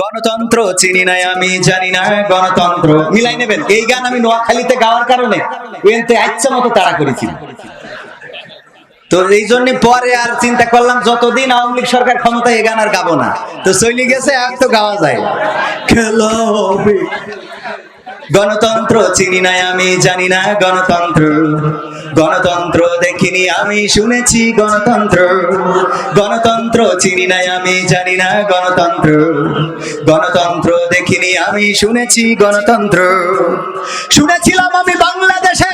গণতন্ত্র চিনি নাই আমি, জানি না গণতন্ত্র। মিলাই নেবেন। এই গান আমি নোয়াখালীতে গাওয়ার কারণে এনতে ইচ্ছা মতো তাড়া করেছি। তো এই জন্য পরে আর চিন্তা করলাম, যতদিন আওয়ামী লীগ সরকার ক্ষমতায় এই গান আর গাবো না। তো চলে গেছে, আর তো গাওয়া যায়। খেলো গণতন্ত্র চিনি নাই আমি, জানি না, গণতন্ত্র। গণতন্ত্র দেখিনি, আমি শুনেছি গণতন্ত্র। গণতন্ত্র চিনি নাই, আমি জানি না গণতন্ত্র। গণতন্ত্র দেখিনি, আমি শুনেছি গণতন্ত্র। শুনেছিলাম আমি বাংলাদেশে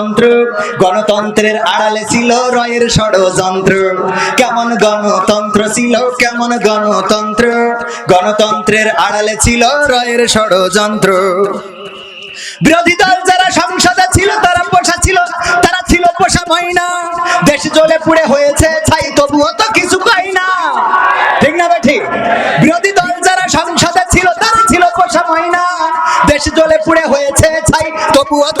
গণতন্ত্রের আড়ালে ছিল রয়ের ষড়যন্ত্র। কেমন গণতন্ত্র ছিল, কেমন গণতন্ত্র? গণতন্ত্রের আড়ালে ছিল রয়ের ষড়যন্ত্র। বিরোধী দল যারা সংসদে ছিল, তারা পোষা ছিল, তারা ছিল পোষা ময়না। দেশ জ্বলে পুড়ে হয়েছে, ছাই, তবুও তো কিছু পাই না। ঠিক না ঠিক বিরোধী দল যারা সংসদে ছিল, তারা ছিল পোষা ময়না। দেশ জ্বলে পুড়ে হয়েছে, ছাই, তবুও তো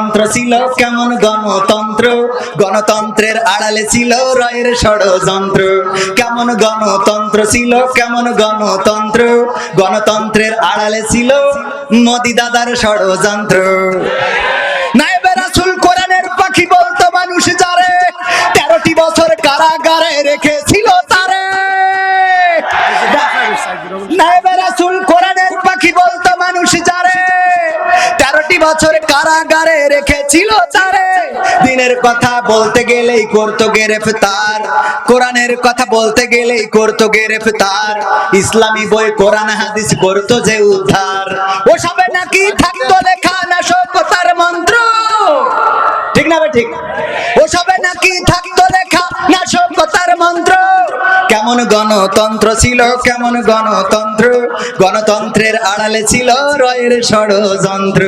ছিল, কেমন গণতন্ত্র? গণতন্ত্রের আড়ালে ছিল রয়ের ষড়যন্ত্র। কেমন গণতন্ত্র ছিল, কেমন গণতন্ত্র? গণতন্ত্রের আড়ালে ছিল মোদি দাদার ষড়যন্ত্র। বছর কারাগারে রেখেছিল তারে। দিনের কথা বলতে গেলেই করতো গ্রেফতার। কোরআনের কথা বলতে গেলেই করতো গ্রেফতার। ইসলামী বই, কোরআন, হাদিস করতো যে উদ্ধার। ওসবে নাকি থাকতো লেখা না সভ্যতার মন্ত্র। ঠিক না ভাই, ঠিক? ও ওসবে নাকি থাকতো লেখা না সভ্যতার মন্ত্র। কেমন গণতন্ত্র ছিল কেমন গণতন্ত্র? গণতন্ত্রের আড়ালে ছিল রয়ের ষড়যন্ত্র।